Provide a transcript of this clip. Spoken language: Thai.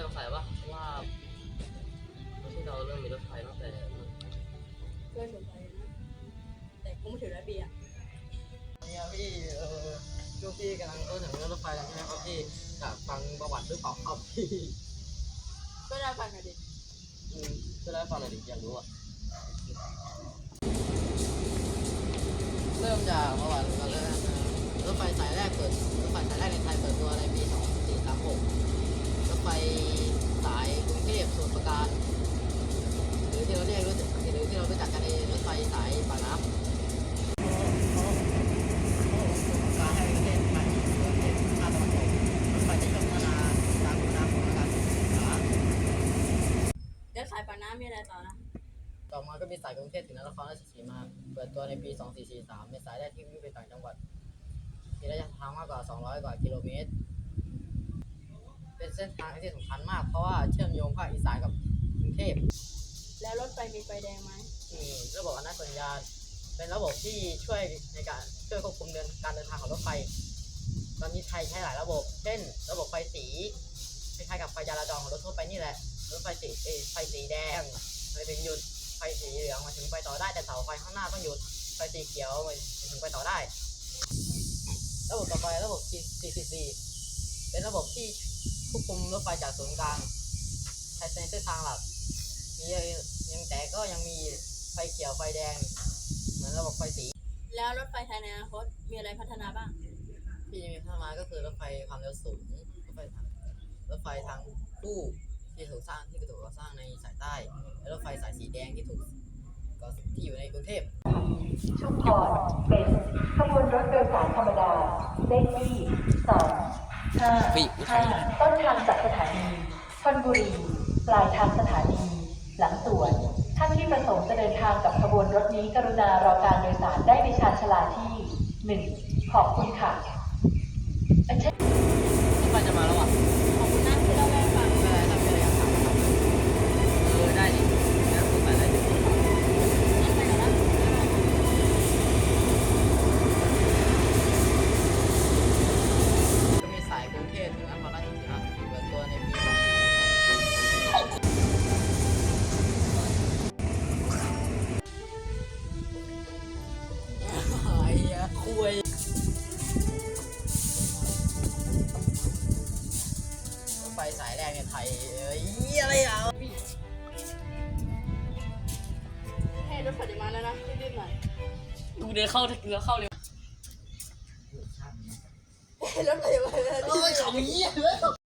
ยสงสัยว่าว่าไม่ใเราเริ่มมีรถไฟตั้งแต่เคยอสนใจนะแต่กูไม่ถือระเบียบเนี่ยพี่เออช่วงพี่กำลังเออถึงเรื่องรถไฟแล้วใช่ไหมครับพี่อยากฟังประวัติหรือเปล่าครับพี่ก็ได้ฟังกันดิอืมก็ได้ฟังหน่อยดิอยากรู้อะเริ่มจากประวัติกันเลยนะรถไฟ การศึกษาแล้วสายปากน้ำมีอะไรต่อนะ ต่อมาก็มีสายกรุงเทพถึงนครราชสีมา เปิดตัวในปี 2443เป็นสายแรกที่วิ่งไปต่างจังหวัดมีระยะทางมากกว่า 200 กว่ากิโลเมตร เป็นเส้นทางที่สำคัญมากเพราะว่าเชื่อมโยงภาคอีสานกับกรุงเทพ แล้วรถไฟมีไฟแดงไหม มีระบบอนัตสัญญาณ เป็นระบบที่ช่วยในการช่วยควบคุมเดินการเดินทางของรถไฟตอนนี้ไทยใช้หลายระบบ เช่น ระบบไฟสีคล้ายๆกับไฟจราจรของรถทั่วไปนี่แหละ รถไฟสีเอไฟสีแดงหมายถึงหยุด ไฟสีเหลืองมาถึงไปต่อได้แต่เสาไฟข้างหน้าต้องหยุด ไฟสีเขียวมาถึงไปต่อได้ ระบบต่อไประบบ CCC เป็นระบบที่ควบคุมรถไฟจากศูนย์กลางใช้ในเส้นทางหลักมียังแต่ก็ยังมี ไฟเขียวไฟแดง เหมือนระบบไฟสี แล้วรถไฟไทยในอนาคตมีอะไรพัฒนาบ้าง ที่จะมีพัฒนาก็คือรถไฟความเร็วสูงรถไฟทางรถไฟทางคู่ที่ถูกสร้างที่ถูกก่อสร้างในสายใต้ และรถไฟสายสีแดงที่ถูกก่อที่อยู่ในกรุงเทพชุมพรเป็นขบวนรถโดยสารธรรมดาเลขที่สองห้าห้าต้นทางจากสถานีธนบุรี ปลายทางสถานี หลังสวน ท่านที่ประสงค์จะเดินทางกับขบวนรถนี้กรุณารอการโดยสารได้ในชานชลาที่หนึ่งขอบคุณค่ะรถไฟจะมาแล้วอะขอบคุณค่ะายแรกในไทยเอ้ยอะไรอะให้รถไฟจะมาแล้วนะรีบๆหน่อยกูเดินเข้าเรือเข้าเร็วรถไฟจะมาแล้วโอ้ยขำเหี้ยเลย